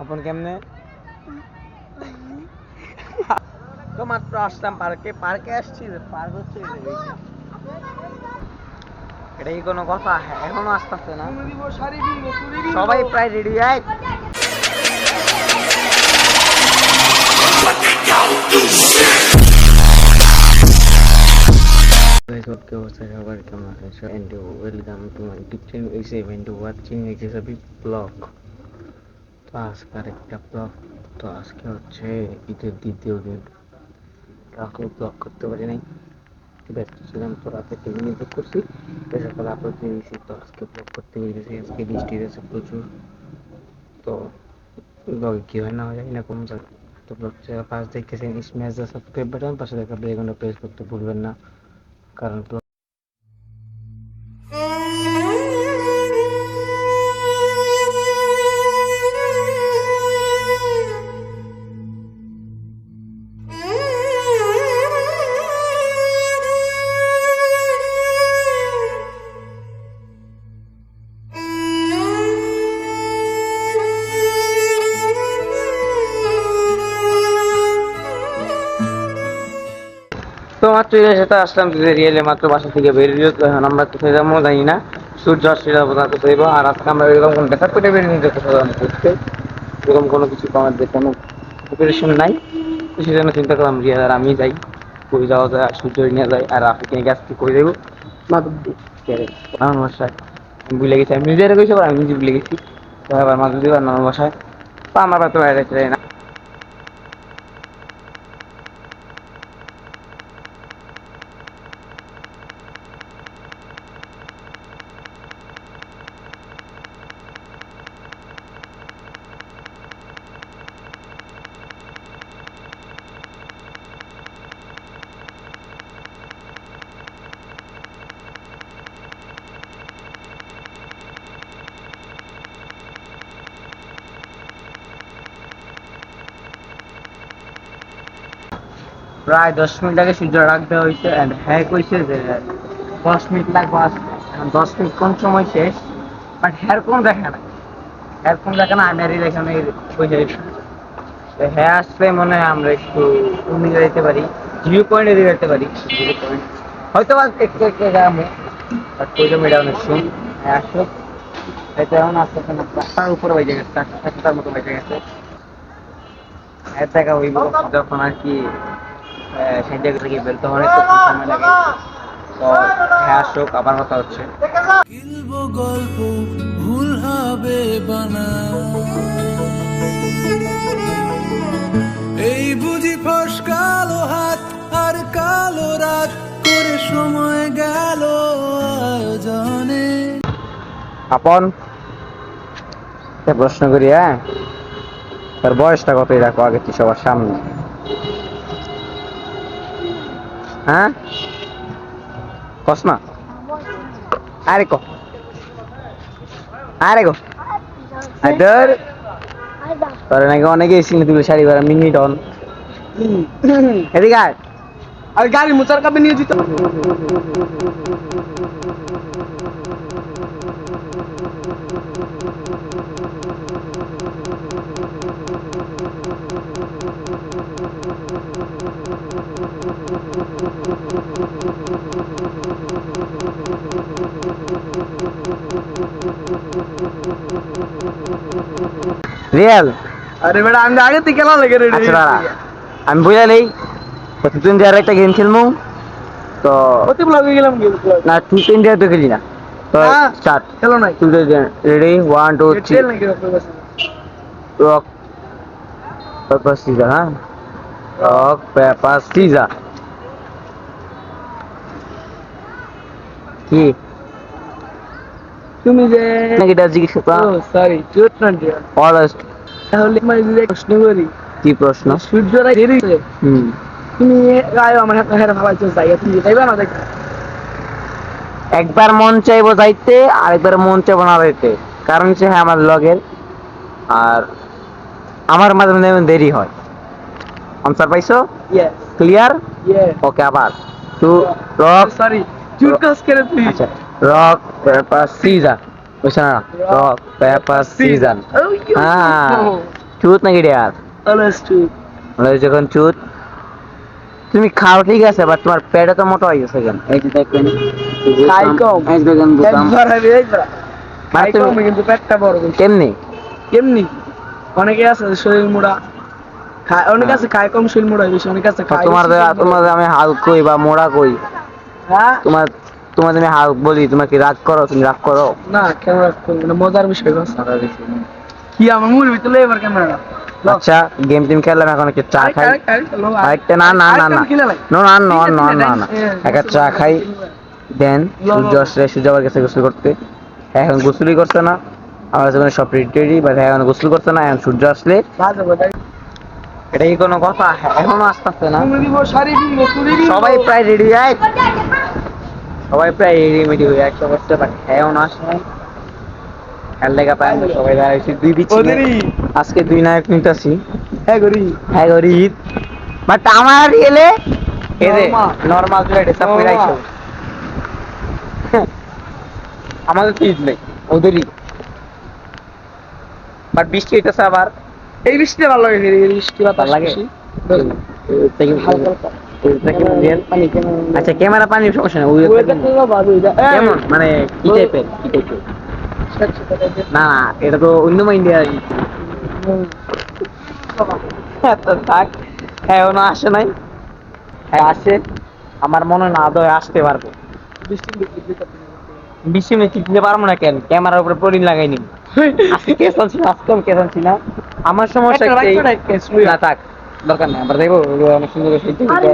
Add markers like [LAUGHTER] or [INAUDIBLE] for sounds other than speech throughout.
আপন কেমনে? তো মাত্র আসলাম পার্কে পার্কে আসছি পার্ক হচ্ছে এটা কি কোনো কথা? এখনও আসতেছে না। সবাই প্রায় রেডি ব্লগ তো আজকে আরেকটা ব্লগ তো আজকে হচ্ছে ঈদের দ্বিতীয় দিন। কাউকে ব্লগ করতে পারি নাই। ব্যস্ত ছিলাম, তো রাতে টিভি নিয়ে করছি। তো সকালে আপলোড দিয়ে দিয়েছি, তো আজকে ব্লগ করতে পেরেছি আজকে বৃষ্টি হয়েছে প্রচুর। তো ব্লগে কি হয় না হয় জানি না কম যায় তো ব্লগ পাশ দেখতেছেন স্ম্যাশ দ্য সাবস্ক্রাইব বাটন পাশে দেখা বেগুনটা প্রেস করতে ভুলবেন না। কারণ মাত্র সাথে আসলাম রিয়েলে মাত্র বাসা থেকে বেরিয়ে আমরা জানি না। সূর্য আর আজকে আমরা এরকম কোনো দেখা করে বেরিয়ে নিতে এরকম কোনো কিছু আমাদের কোনো প্রিপারেশন নাই। তো সেই জন্য চিন্তা করলাম আর আমি যাই। যাওয়া যায় সূর্য নিয়ে যাই, আর গেছে করে দেবো আমার বাসায়। ভুলে গেছি, আমি নিজের আবার আমি নিজে ভুলে গেছি। তো আবার আর বাসায়। তো আমার বাড়িতে বাইরে না? প্রায় দশ মিনিট আগে সূর্য রাখ দেওয়া হয়েছে অ্যান্ড হ্যাঁ কইছে যে দশ মিনিট লাগবে এখন দশ মিনিট কোন সময় শেষ? বাট হ্যার কোন দেখে না হ্যার কোন দেখে না আমি আর দেখে কইছে হ্যাঁ আসলে মনে হয় আমরা একটু অন্য যেতে পারি ভিউ পয়েন্টে দিয়ে যেতে পারি। হয়তো বা একটু একটু যাব বাট কইলে মেয়েটা অনেক শুন হ্যাঁ আসো এটা এখন আস্তে আস্তে তার উপরে বেজে গেছে চারটা চারটার মতো বেজে গেছে। এর দেখা হইব। যখন আর কি সেই জায়গা থেকে বেরোতে হয় তো সময় লাগে। তো হ্যাঁ আসুক আবার কথা হচ্ছে। গল্প ভুল হবে বানা এই বুঝি ফস কালো হাত আর কালো রাত করে সময় গেল আয়োজনে। আপন প্রশ্ন করি হ্যাঁ? তার বয়সটা কতই? রাখো আগে তুই সবার সামনে। হ্যাঁ? কস না। আরে ক। আরে গো আদর তোর নাকি অনেকে এসেছিল তুই শাড়ি পরা, মিনি ডন এদিকে আর গাড়ি মোচার কাপে নিয়ে দিতে রিয়েল আরে বেটা আমি আগে থেকে খেলা লাগে রে আচ্ছা দাঁড়া আমি বুঝা নেই প্রতিদিন দিয়ে একটা গেম খেলব তো অতি ব্লগে গেলাম গেম না তুই তিন দিয়ে তো খেলি না তো না। স্টার্ট নাই তুই ready one two three rock paper scissor হ্যাঁ রক পেপার সিজা কি তুমি যে নাকি এটা জিজ্ঞেস করতাম সরি চুট না দিয়া অলস তাহলে মানে যদি প্রশ্ন করি। কি প্রশ্ন? সূর্যরা বেরিয়েছে। হুম। তুমি গায়ে আমার হাতে হেরে ভাবাইছো জায়গা তুমি যাইবা না দেখ একবার মন চাইব যাইতে আরেকবার মন চাইব না যাইতে। কারণ হচ্ছে হ্যাঁ আমার লগের আর আমার মাঝে মাঝে দেরি হয়। আনসার পাইছো? ক্লিয়ার ওকে আবার। টু রক সরি করে তুই। আচ্ছা রক পেপার সিজার বুঝছ না? Rock paper scissor know. চুত নাকি ডেয়ার টু বলে যখন চুত তুমি খাও ঠিক আছে বাট তোমার পেটে তো মোটা হয়ে গেছে কেন? এই যে দেখবেন খাই কম। এই দেখেন বুঝলাম কম কিন্তু পেটটা বড় কেমনি? কেমনি? অনেকে আছে শরীর মোড়া খায় অনেকে আছে খায় কম শরীর মোড়া বেশি অনেকে আছে খায় তোমার বেশি, শরীর মোড়া। তোমার আমি হাল কই বা মোড়া কই হ্যাঁ? তোমার তোমার আমি হাল বলি তোমার কি রাগ করো? তুমি রাগ করো? না কেন রাখব না? মজার বিষয় কি আমার মুখ ভিতরে এবার ক্যামেরা আচ্ছা গেম টিম খেললাম এখন একটু চা খাই আরেকটা না না না না। না না না না না একটা চা খাই। দেন সূর্য আসলে সূর্য আবার গেছে গোসল করতে। এখন গোসলই করছে না। আমার কোনো সব রেডি বা এখন গোসল করছে না এখন সূর্য আসলে। এটা কি কোনো কথা এখনও আসতেছে না। সবাই প্রায় রেডি হয় সবাই প্রায় রেডি মেডি হয়ে একশো বসতে পারে এখন আসে নাই। দেখা পায় সবাই দাঁড়াইছি দুই আজকে দুই নায়ক নিতেছি। হ্যাঁ করি হ্যাঁ গরিব বাট আমার এলে Normal. নরমাল। তুই ডেসা পড়াইছো আমাদের তো ঈদ নেই ওদেরই। বাট বৃষ্টি হইতেছে আবার। এই বৃষ্টি ভালো লাগে এই বৃষ্টি বাতাস লাগে? আচ্ছা ক্যামেরা সমস্যা এটা কেমন? মানে কি টাইপের কি টাইপের না না এটা তো অন্য ইন্ডিয়া তো থাক। হ্যাঁ আসে নাই। হ্যাঁ আসে। আমার মনে হয় না আদৌ আসতে পারব? বেশি মিনিট দিতে পারব না কেন? ক্যামেরার উপরে প্রোটিন লাগাইনি আজকে কেস আনছি আজকে আমি কেস আনছি না। আমার সমস্যা। না থাক দরকার নেই আমরা দেখব অনেক সুন্দর করে সেই আরে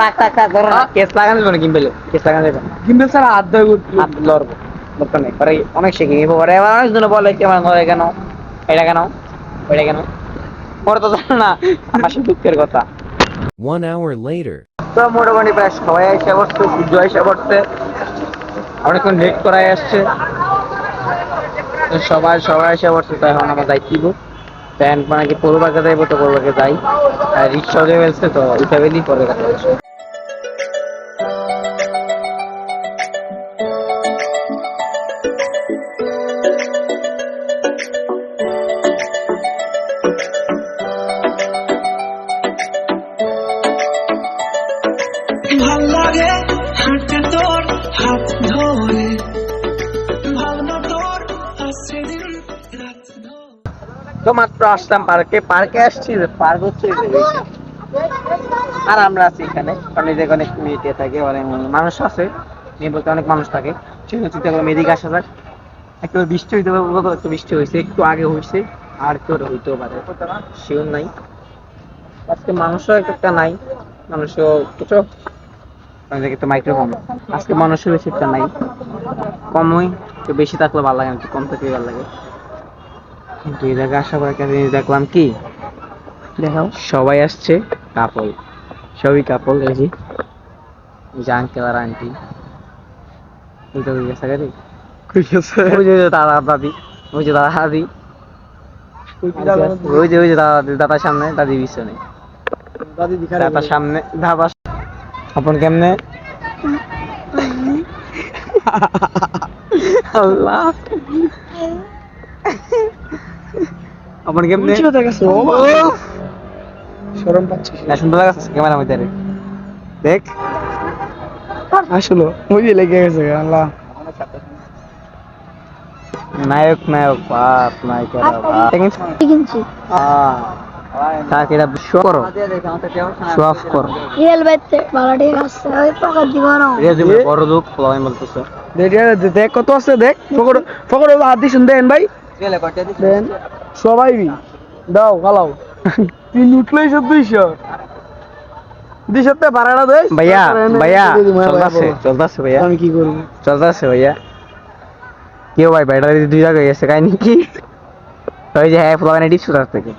থাক থাক থাক ধরো কেস লাগানো যাবে না কিনবেলে কেস লাগানো যাবে গিম্বেল স্যার হাত ধরে হাত লড়বো দরকার নেই পরে অনেক শিখে পরে এবার বলে কেন? এটা কেন? ওইটা কেন? পরে তো জানো না দুঃখের কথা। One hour later. তো মোটামুটি প্রায় সবাই এসে বসছে সূর্য এসে পড়ছে অনেকক্ষণ লেট করাই আসছে। সবাই সবাই এসে পড়ছে তাই এখন আমরা যাই। কিবো প্যান্ট মানে কি পূর্বাকে যাইবো তো পূর্বাকে যাই। আর রিক্সা হয়ে ফেলছে তো ওই ফ্যামিলি পরে কথা তো মাত্র আসলাম পার্কে। পার্কে আসছি পার্ক হচ্ছে। আর আমরা আছি এখানে কারণ জায়গায় অনেক মেয়েটে থাকে অনেক মানুষ আছে মেয়ে বলতে অনেক মানুষ থাকে। চিন্তা চিন্তা করে মেয়েদিকে আসা যাক। একটু বৃষ্টি হইতে পারে একটু বৃষ্টি হয়েছে একটু আগে হয়েছে আর পরে হইতেও পারে। শিওর নাই। আজকে মানুষও এক একটা নাই মানুষও কিছু। অনেক তো মাইক্রোফোন আজকে মানুষও বেশি একটা নাই। কমই একটু বেশি থাকলে ভালো লাগে না, কম থাকলে ভালো লাগে। কিন্তু এই জায়গায় আসার পর একটা জিনিস দেখলাম কি? দেখাও। সবাই আসছে কাপল সবই কাপল এই যে। আঙ্কেল আর আন্টি এই তো গেছে গাড়ি ওই যে দাদা দাদি। ওই যে দাদা। দাদি? ওই যে ওই যে দাদা। দাদার সামনে দাদি পিছনে। দাদি দাদার সামনে দাদা। আপন কেমনে? [LAUGHS] আল্লাহ। আপন কেমনে ও শরম পাচ্ছি না সুন্দর লাগাচ্ছে ক্যামেরা মধ্যে রে। দেখ। আসলো। মুজি লেগে গেছে আল্লাহ। নায়ক নায়ক বাপ নায়িকারা বাপ। কিনছি? তাকে এটা শো করো। শো করো। রিয়েল বাইতে ভালো ঠিক আছে ওই পকেট দিব না। রেজুমে বড় লোক আমি বলতেছে। দেখ দেখ, দেখ কত আছে দেখ। ফকর ফকর হাত দিছুন দেন ভাই। দেন। সবাই দাও গালাও। তিন উঠলেই সব দুইশো। ভাড়াটা দেয় ভাইয়া ভাইয়া হ্যাঁ, চলতেছে চলতেছে ভাইয়া। আমি কি করব? চলতেছে ভাইয়া। কেউ ভাই ব্যাটারি দুই জায়গায় গেছে কাহিনি কি? ওই যে হ্যাঁ ফ্লোগানে ডিপস তার থেকে।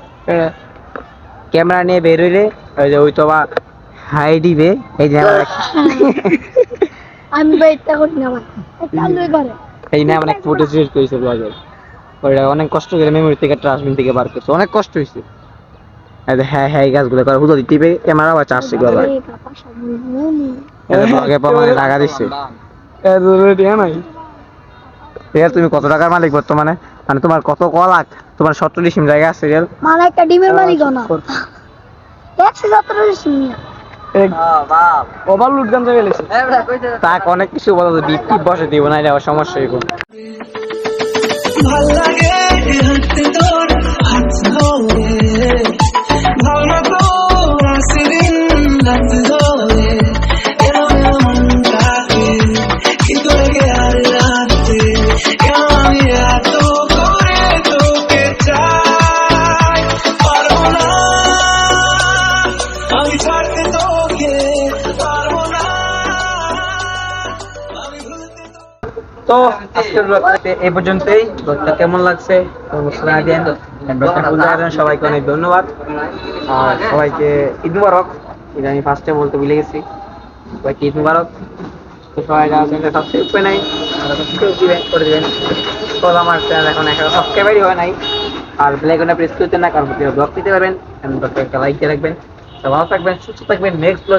ক্যামেরা নিয়ে বের হইলে ওই যে ওই তো বা হাই দিবে এই যে আমার আমি করি না করে এই না অনেক ফুটেজ ক্রিয়েট করেছে ব্লগে ওইটা অনেক কষ্ট করে মেমোরি থেকে ট্রান্সমিট থেকে বার করছে। অনেক কষ্ট হয়েছে এই হ্যাঁ হ্যাঁ এই গাছগুলো করে। হুদো টিপে ক্যামেরা বা চার্জ ব্লগে প্রমাণে টাকা দিচ্ছে রেডি হ্যাঁ তুমি কত টাকার মালিক বর্তমানে? মানে তোমার কত ক লাখ তোমার সতেরো ডিসিম জায়গা আছে রিয়াল? মানে একটা ডিমের মালিক না। একশো তাকে অনেক কিছু বলা যায়। বিপ টিপ বসে দিব না এটা আবার সমস্যা পর্যন্তই। কেমন লাগছে? সবাইকে অনেক ধন্যবাদ। আর সবাইকে ঈদ মুবারক। এটা আমি ফার্স্টে বলতে ভুলে গেছি। সবাইকে ঈদ মুবারক। সবাই নাই হয় নাই। আর বেলাইকনটা প্রেস করতে না, কারণ ব্লগ দিতে পারবেন। একটা লাইক দিয়ে রাখবেন। ভালো থাকবেন, সুস্থ থাকবেন। নেক্সট